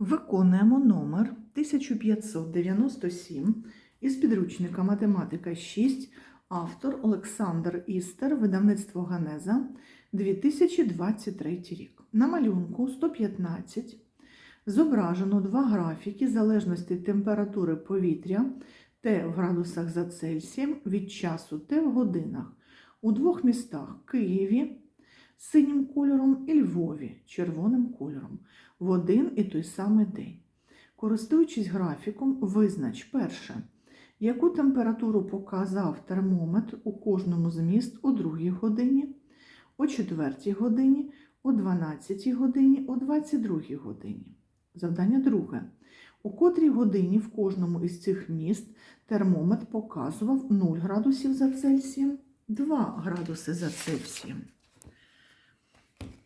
Виконуємо номер 1597 із підручника Математика 6, автор Олександр Істер, видавництво Ганеза, 2023 рік. На малюнку 115 зображено два графіки залежності температури повітря Т в градусах за Цельсієм від часу Т в годинах у двох містах Києві синім кольором і Львові червоним кольором в один і той самий день. Користуючись графіком, визнач перше, яку температуру показав термометр у кожному з міст о 2 годині, о 4 годині, о 12 годині, о 22 годині. Завдання друге. У котрій годині в кожному із цих міст термометр показував 0 градусів за Цельсієм, 2 градуси за Цельсієм.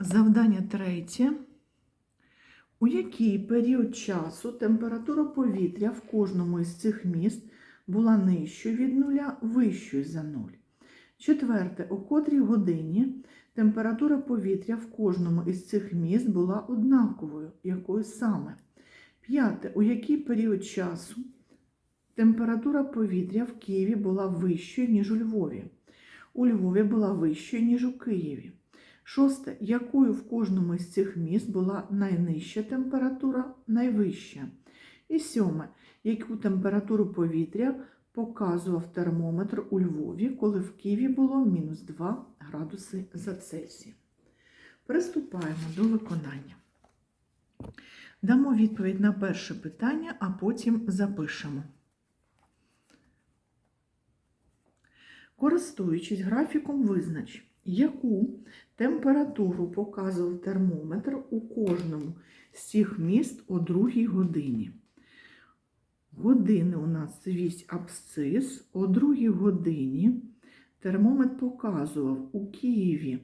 Завдання третє. У який період часу температура повітря в кожному із цих міст була нижчою від нуля, вищою за нуль? Четверте, у котрій годині температура повітря в кожному із цих міст була однаковою, якою саме? П'яте, у який період часу температура повітря в Києві була вищою, ніж у Львові? У Львові була вищою, ніж у Києві. Шосте, якою в кожному з цих міст була найнижча температура, найвища. І сьоме, яку температуру повітря показував термометр у Львові, коли в Києві було мінус 2 градуси за Цельсієм. Приступаємо до виконання. Дамо відповідь на перше питання, а потім запишемо. Користуючись графіком, визнач, яку температуру показував термометр у кожному з цих міст о другій годині. Години у нас вісь абсцис. О другій годині термометр показував у Києві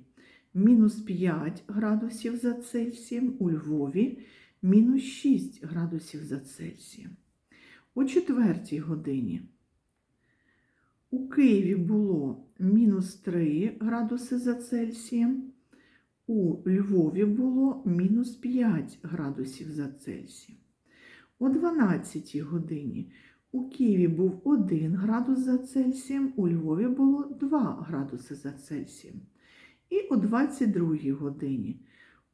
мінус 5 градусів за Цельсієм, у Львові мінус 6 градусів за Цельсієм. О четвертій годині у Києві було мінус 3 градуси за Цельсієм, у Львові було мінус 5 градусів за Цельсієм. О 12 годині у Києві був 1 градус за Цельсієм, у Львові було 2 градуси за Цельсієм. І о 22 годині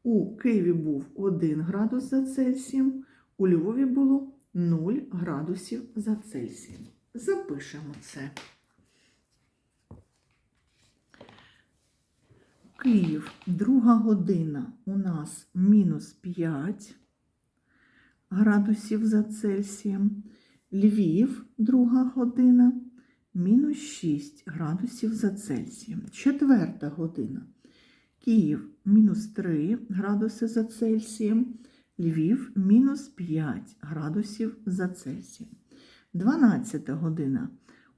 у Києві був 1 градус за Цельсієм, у Львові було 0 градусів за Цельсієм. Запишемо це. Київ, друга година у нас мінус 5 градусів за Цельсієм. Львів, друга година, мінус 6 градусів за Цельсієм. Четверта година. Київ мінус 3 градуси за Цельсієм. Львів мінус 5 градусів за Цельсієм. 12 година.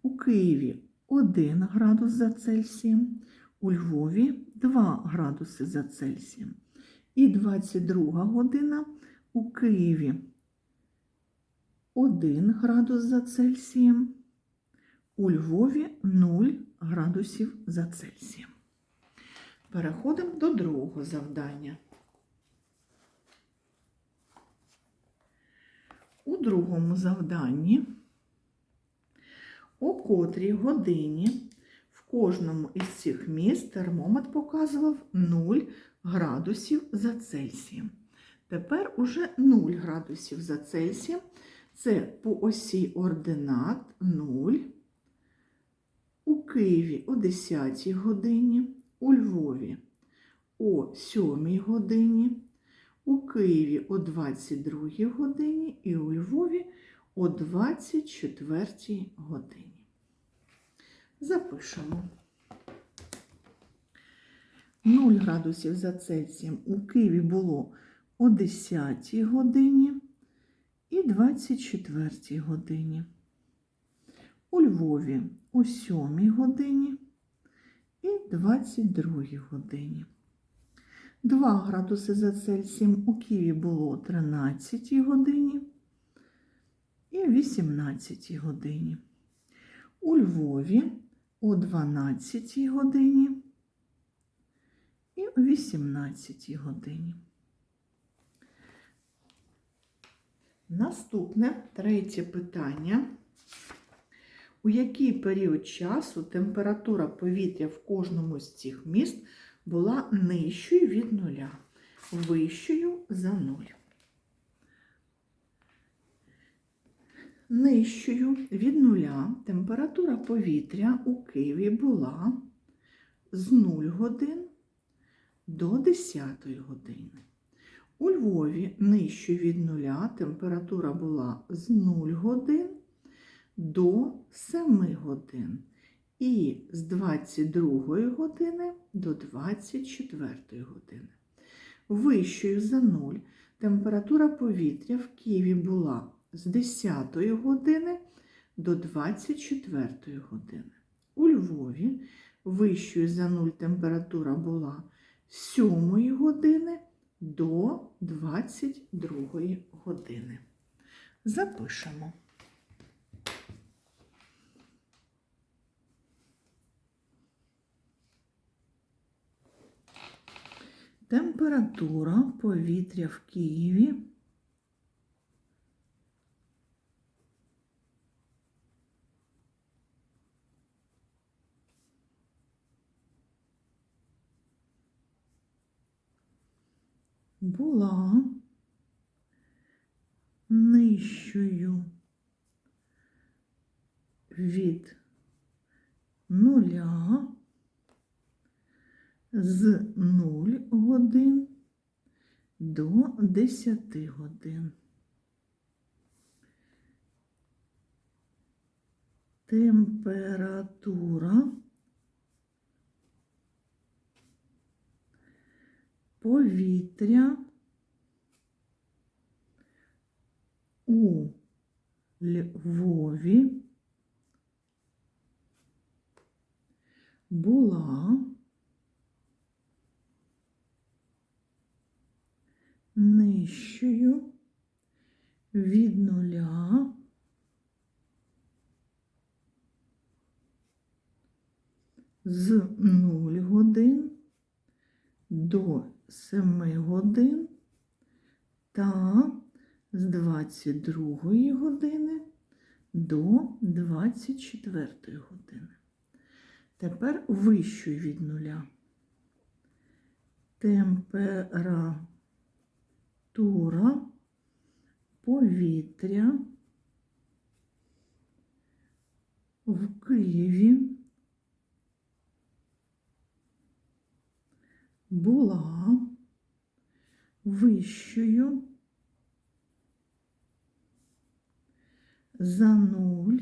У Києві 1 градус за Цельсієм. У Львові 2 градуси за Цельсієм. І 22 година у Києві 1 градус за Цельсієм. У Львові 0 градусів за Цельсієм. Переходимо до другого завдання. У другому завданні, о котрій годині кожному із цих міст термометр показував 0 градусів за Цельсієм. Тепер уже 0 градусів за Цельсієм. Це по осі ординат 0. У Києві о 10 годині, у Львові о 7 годині, у Києві о 22 годині і у Львові о 24 годині. Запишемо. 0 градусів за Цельсієм у Києві було о 10 годині і 24 годині. У Львові о 7 годині і 22 годині. 2 градуси за Цельсієм у Києві було о 13 годині і 18 годині. У Львові о 12 годині і о 18 годині. Наступне третє питання. У який період часу температура повітря в кожному з цих міст була нижчою від нуля, вищою за нуль? Нижчою від нуля температура повітря у Києві була з 0 годин до 10 години. У Львові нижчою від нуля температура була з 0 годин до 7 годин і з 22 години до 24 години. Вищою за 0 температура повітря в Києві була з 10 години до 24 години. У Львові вищою за 0 температура була з 7 години до 22 години. Запишемо. Температура повітря в Києві була нижчою від нуля з 0 годин до 10 годин. Температура повітря у Львові була нижчою від нуля з 0 годин до 7 годин та з 22 години до 24 години. Тепер вищою від нуля. Температура повітря в Києві була вищою за нуль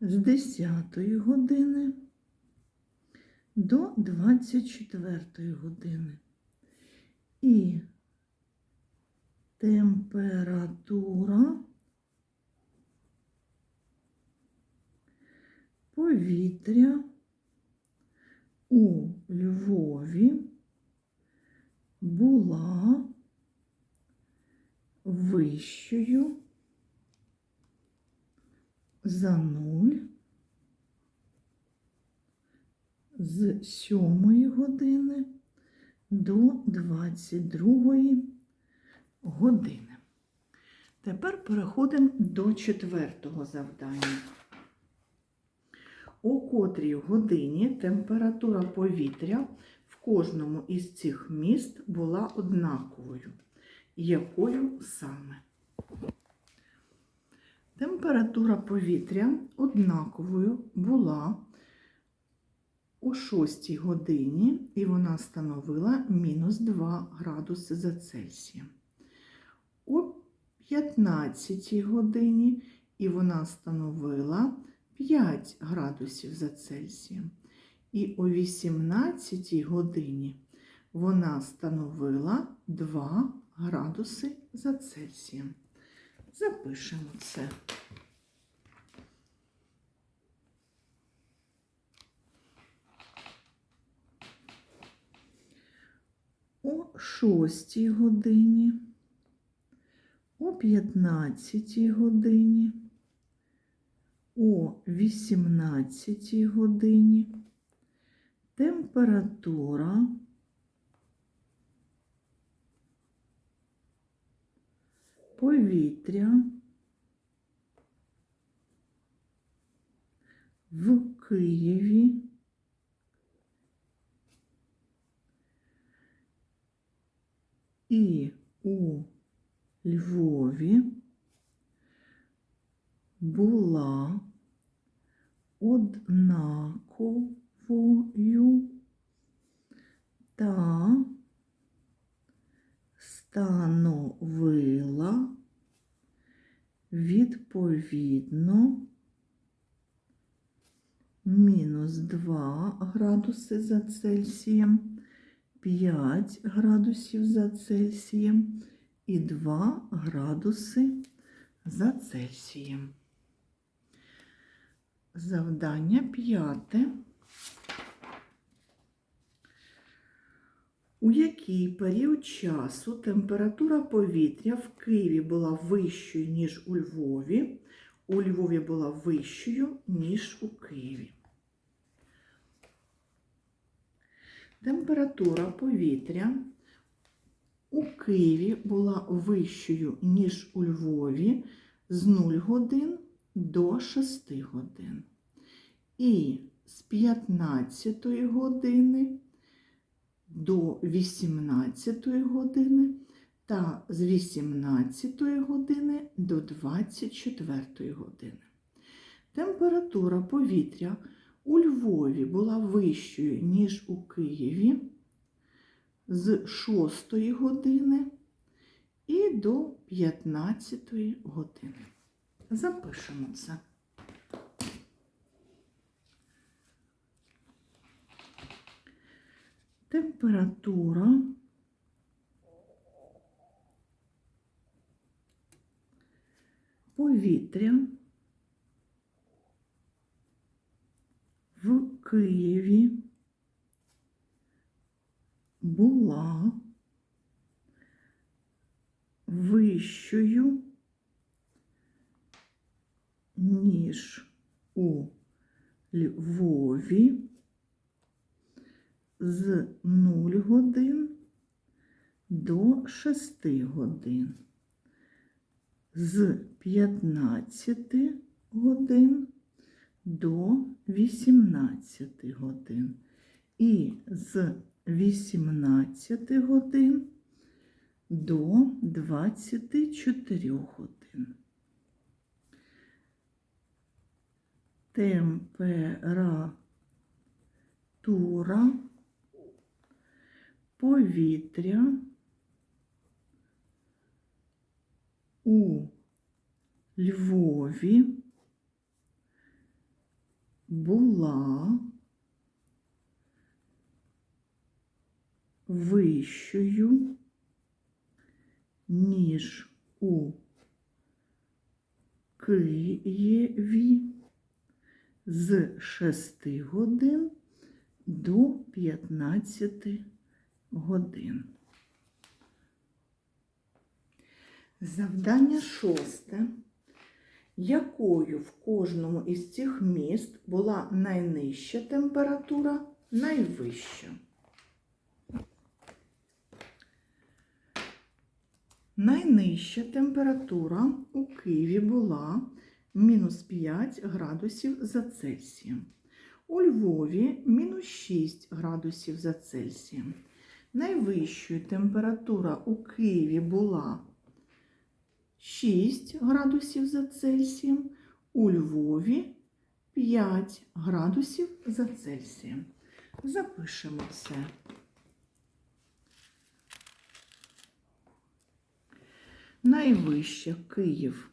з 10 години до 24 години. І температура повітря у Львові була вищою за нуль з 7 години до 22 години. Тепер переходимо до четвертого завдання. У котрій годині температура повітря в кожному із цих міст була однаковою. Якою саме? Температура повітря однаковою була о 6 годині, і вона становила мінус 2 градуси за Цельсієм. О 15 годині і вона становила 5 градусів за Цельсієм. І о 18 годині вона становила 2 градуси за Цельсієм. Запишемо це. О 6 годині, о 15 годині, о 18 годині температура повітря в Києві. І у Львові була однаковою та становила відповідно мінус 2 градуси за Цельсієм, 5 градусів за Цельсієм і 2 градуси за Цельсієм. Завдання п'яте. У який період часу температура повітря в Києві була вищою, ніж у Львові, у Львові була вищою, ніж у Києві? Температура повітря у Києві була вищою, ніж у Львові з 0 годин до 6 годин. І з 15 години до 18 години та з 18 години до 24 години. Температура повітря у Львові була вищою, ніж у Києві з 6 години і до 15 години. Запишемо це. Температура. Повітря. В Києві. Була. Вищою, ніж у Львові з 0 годин до 6 годин, з 15 годин до 18 годин і з 18 годин до 24 годин. Температура повітря у Львові була вищою, ніж у Києві з 6 годин до 15 годин. Завдання шосте. Якою в кожному із цих міст була найнижча температура, найвища? Найнижча температура у Києві була мінус 5 градусів за Цельсієм. У Львові мінус 6 градусів за Цельсієм. Найвищою температура у Києві була 6 градусів за Цельсієм, у Львові 5 градусів за Цельсієм. Запишемо це. Найвища Київ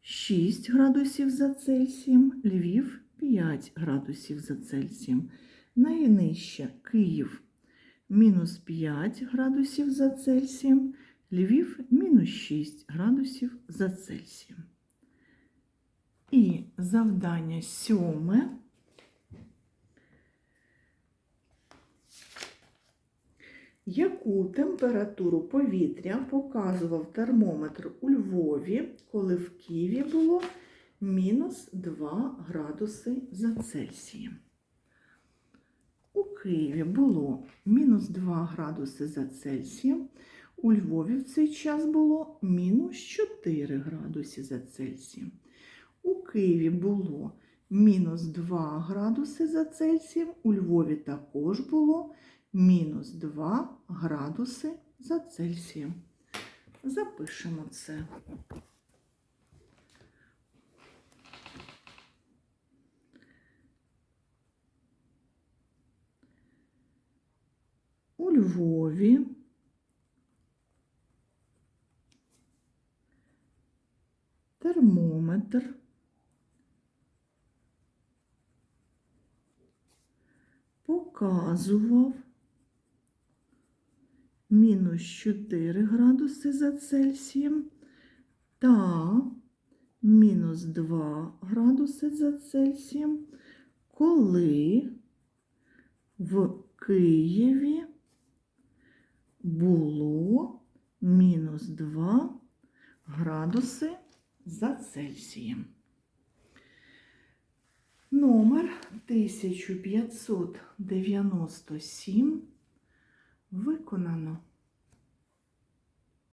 6 градусів за Цельсієм, Львів 5 градусів за Цельсієм. Найнижча Київ мінус 5 градусів за Цельсієм, Львів мінус 6 градусів за Цельсієм. І завдання сьоме. Яку температуру повітря показував термометр у Львові, коли в Києві було мінус 2 градуси за Цельсієм? Києві було мінус 2 градуси за Цельсієм, у Львові в цей час було мінус 4 градуси за Цельсієм. У Києві було мінус 2 градуси за Цельсієм, у Львові також було мінус 2 градуси за Цельсієм. Запишемо це. Львові. Термометр. Показував мінус 4 градуси за Цельсієм та мінус 2 градуси за Цельсієм, коли в Києві було мінус 2 градуси за Цельсієм. Номер 1597 виконано.